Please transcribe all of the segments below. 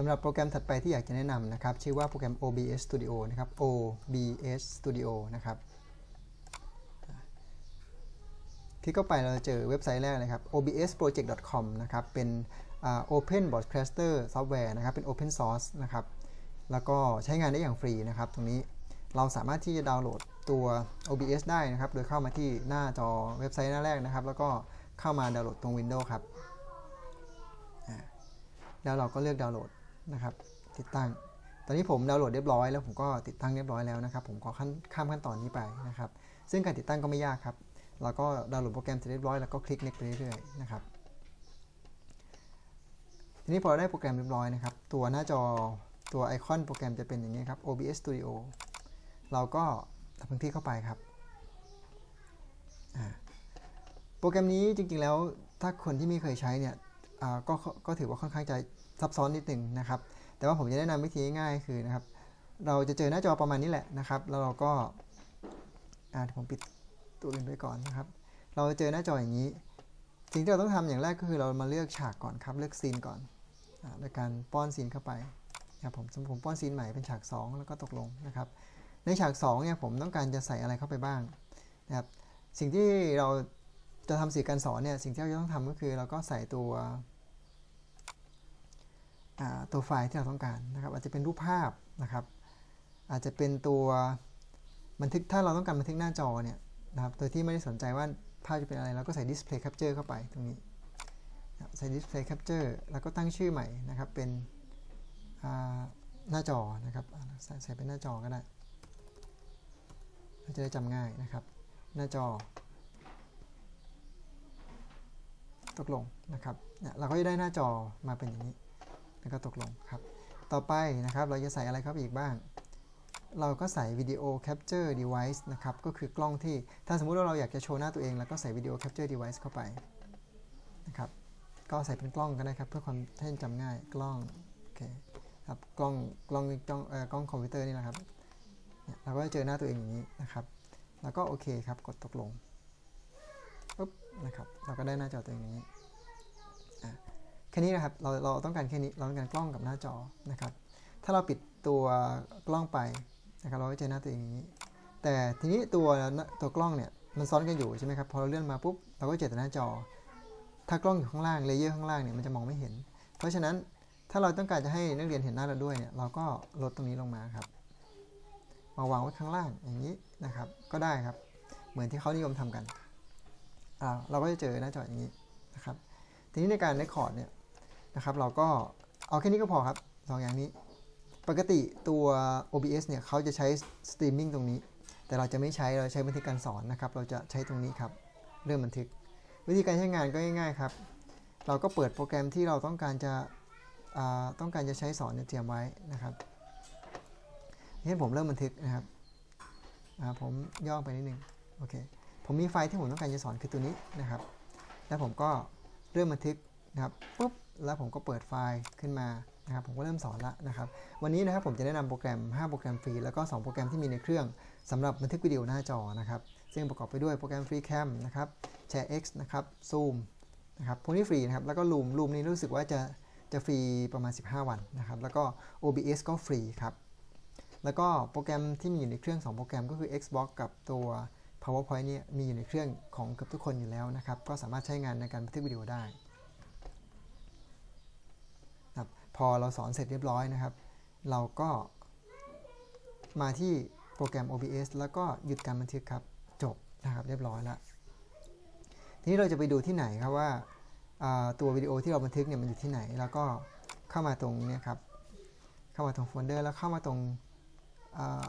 สำหรับโปรแกรมถัดไปที่อยากจะแนะนำนะครับ ชื่อว่าโปรแกรม OBS Studio นะครับ OBS Studio นะครับ คลิกเข้าไปเราจะเจอเว็บไซต์แรกเลยครับ obsproject.com นะครับ เป็น Open Broadcaster Software นะครับ เป็น Open Source นะครับ แล้วก็ใช้งานได้อย่างฟรีนะครับ ตรงนี้เราสามารถที่จะดาวน์โหลดตัว OBS ได้นะครับ โดยเข้ามาที่หน้าจอเว็บไซต์หน้าแรกนะครับ แล้วก็เข้ามาดาวน์โหลดตรง Windows ครับ แล้วเราก็เลือกดาวน์โหลด นะครับ ติดตั้ง ตอนนี้ผมดาวน์โหลดเรียบร้อยแล้วผมก็ติดตั้งเรียบร้อยแล้วนะครับ ผมขอขั้นข้ามขั้นตอนนี้ไปนะครับ ซึ่งการติดตั้งก็ไม่ยากครับ เราก็ดาวน์โหลดโปรแกรมเสร็จเรียบร้อยแล้วก็คลิก next ไปเรื่อยๆนะครับ ทีนี้พอเราได้โปรแกรมเรียบร้อยนะครับ ตัวหน้าจอตัวไอคอนโปรแกรมจะเป็นอย่างนี้ครับ OBS Studio เราก็ทำพื้นที่เข้าไปครับ โปรแกรมนี้จริงๆแล้วถ้าคนที่ไม่เคยใช้เนี่ยก็ก็ถือว่าค่อนข้างจะ ซับซ้อนนิดหนึ่งนะครับ แต่ว่าผมจะแนะนำวิธีง่ายๆคือนะครับ เราจะเจอหน้าจอประมาณนี้แหละนะครับ แล้วเราก็อ่าผมปิดตัวอื่นไปก่อนนะครับ เราจะเจอหน้าจออย่างนี้ สิ่งที่เราต้องทำอย่างแรกก็คือเรามาเลือกฉากก่อนครับ เลือกซีนก่อนอโดยการป้อนซีนเข้าไปนะครับผมสมมติผมป้อนซีนใหม่เป็นฉาก 2 แล้วก็ตกลงนะครับ ในฉาก2เนี่ยผมต้องการจะใส่อะไรเข้าไปบ้างนะครับสิ่งที่เราจะทำสื่อการสอนเนี่ยสิ่งที่เราจะต้องทำก็คือเราก็ใส่ตัว ตัวไฟล์ที่เราต้องการนะครับ อาจจะเป็นรูปภาพนะครับ อาจจะเป็นตัวบันทึกถ้าเราต้องการบันทึกหน้าจอเนี่ยนะครับโดยที่ไม่ได้สนใจว่าภาพจะเป็นอะไรเราก็ใส่ display capture เข้าไปตรงนี้ใส่ display capture แล้วก็ตั้งชื่อใหม่นะครับเป็นหน้าจอนะครับใส่เป็นหน้าจอก็ได้เราจะได้จำง่ายนะครับ หน้าจอ ตกลงนะครับเราก็จะได้หน้าจอมาเป็นอย่างนี้ แล้วก็ตกลงครับ ต่อไปนะครับเราจะใส่อะไรเข้าไปอีกบ้าง เราก็ใส่วิดีโอแคปเจอร์ดีไวซ์นะครับ ก็คือกล้องที่ถ้าสมมุติว่าเราอยากจะโชว์หน้าตัวเอง แล้วก็ใส่วิดีโอแคปเจอร์ดีไวซ์เข้าไปนะครับ ก็ใส่เป็นกล้องก็ได้ครับ เพื่อความให้จำง่ายกล้องโอเคครับกล้องกล้องกล้องเอ่อกล้องคอมพิวเตอร์นี่นะครับเนี่ยเราก็จะเจอหน้าตัวเองอย่างนี้นะครับ แล้วก็โอเคครับกดตกลงปุ๊บนะครับ เราก็ได้หน้าจอตัวเองอย่างนี้อะ แค่นี้นะครับเราเราต้องการแค่นี้เราต้องการกล้องกับหน้าจอนะครับ ถ้าเราปิดตัวกล้องไปนะครับเราก็จะเจอหน้าตัวเองอย่างนี้ แต่ทีนี้ตัวตัวกล้องเนี่ยมันซ้อนกันอยู่ใช่ไหมครับพอเราเลื่อนมาปุ๊บเราก็เจอแต่หน้าจอ ถ้ากล้องอยู่ข้างล่างเลเยอร์ข้างล่างเนี่ยมันจะมองไม่เห็น เพราะฉะนั้นถ้าเราต้องการจะให้นักเรียนเห็นหน้าเราด้วยเนี่ยเราก็ลดตรงนี้ลงมาครับ มาวางไว้ข้างล่างอย่างนี้นะครับ ก็ได้ครับ เหมือนที่เขานิยมทำกันอ่าเราก็จะเจอหน้าจออย่างนี้นะครับ ทีนี้ในการ record เนี่ย นะครับ เราก็เอาแค่นี้ก็พอครับสองอย่างนี้ ปกติตัว OBS เนี่ยเขาจะใช้สตรีมมิ่งตรงนี้ แต่เราจะไม่ใช้ เราใช้บันทึกการสอนนะครับ เราจะใช้ตรงนี้ครับ เรื่องบันทึก วิธีการใช้งานก็ง่ายๆครับ เราก็เปิดโปรแกรมที่เราต้องการจะต้องการจะใช้สอนเนี่ยเตรียมไว้นะครับเช่นผมเริ่มบันทึกนะครับผมย่อไปนิดนึง โอเค ผมมีไฟล์ที่ผมต้องการจะสอนคือตัวนี้นะครับ แล้วผมก็เริ่มบันทึกนะครับปุ๊บ แล้วผมก็เปิดไฟล์ขึ้นมานะครับผมก็เริ่มสอนล้วนะครับ วันนี้นะครับผมจะแนะนำโปรแกรม 5 โปรแกรมฟรีแล้วก็ 2 โปรแกรมที่มีในเครื่องสำหรับบันทึกวิดีโอหน้าจอนะครับ ซึ่งประกอบไปด้วยโปรแกรม FreeCam นะครับ ShareX นะครับ Zoom นะครับพวกนี้ฟรีนะครับ แล้วก็ Loom Loom นี่รู้สึกว่าจะจะฟรีประมาณ 15 วันนะครับ แล้วก็ OBS ก็ฟรีครับ แล้วก็โปรแกรมที่มีอยู่ในเครื่อง 2 โปรแกรมก็คือ Xbox กับตัว PowerPoint เนี่ยมีอยู่ในเครื่องของเกือบทุกคนอยู่แล้วนะครับ ก็สามารถใช้งานในการบันทึกวิดีโอได้ครับ พอเราสอนเสร็จเรียบร้อยนะครับ เราก็มาที่โปรแกรม OBS แล้วก็หยุดการบันทึกครับ จบนะครับเรียบร้อยแล้ว ทีนี้เราจะไปดูที่ไหนครับว่าาตัววิดีโอที่เราบันทึกเนี่ยมันอยู่ที่ไหน แล้วก็เข้ามาตรงเนี้ครับ เข้ามาตรงโฟลเดอร์แล้วเข้ามาตรงอ่า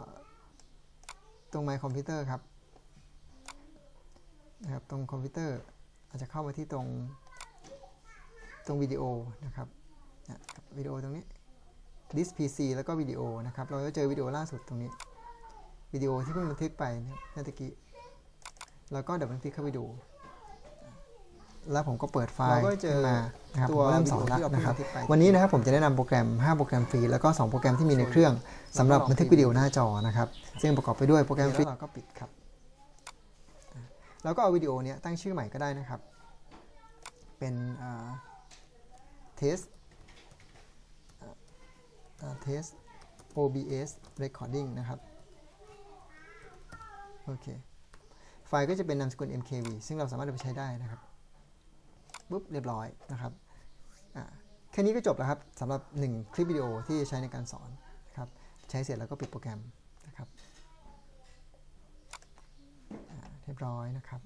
ตรง My Computer ครับนะครับ ตรงคอมพิวเตอร์อาจจะเข้ามาที่ตรงตรงวิดีโอนะครับ วิดีโอตรงนี้ this PC แล้วก็วิดีโอนะครับ เราจะเจอวิดีโอล่าสุดตรงนี้วิดีโอที่เพิ่งบันทึกไปนะครับเมื่อตะกี้แล้วก็เดี๋ยวบันทึกเข้าไปดู แล้วผมก็เปิดไฟล์เราก็เจอขึ้นมานะครับตัผมวก็เริ่มสอนวิดีแล้วโอที่เรานะครับบันทึกไปวันนี้นะครับผมจะแนะนำโปรแกรม 5 โปรแกรมฟรี แล้วก็ 2 โปรแกรมที่มีในเครื่องสำหรับบันทึกวิดีโอหน้าจอนะครับ ซึ่งประกอบไปด้วยโปรแกรมฟรีแล้วเราก็ปิดครับ แล้วก็เอาวิดีโอเนี้ยตั้งชื่อใหม่ก็ได้นะครับ เป็นเทสอ่า test OBS recording นะครับ โอเค ไฟล์ก็จะเป็นนามสกุล MKV ซึ่งเราสามารถเอาไปใช้ได้นะครับปุ๊บเรียบร้อยนะครับแค่นี้ก็จบแล้วครับสำหรับ 1 คลิปวิดีโอที่จะใช้ในการสอนนะครับใช้เสร็จแล้วก็ปิดโปรแกรมนะครับเรียบร้อยนะครับ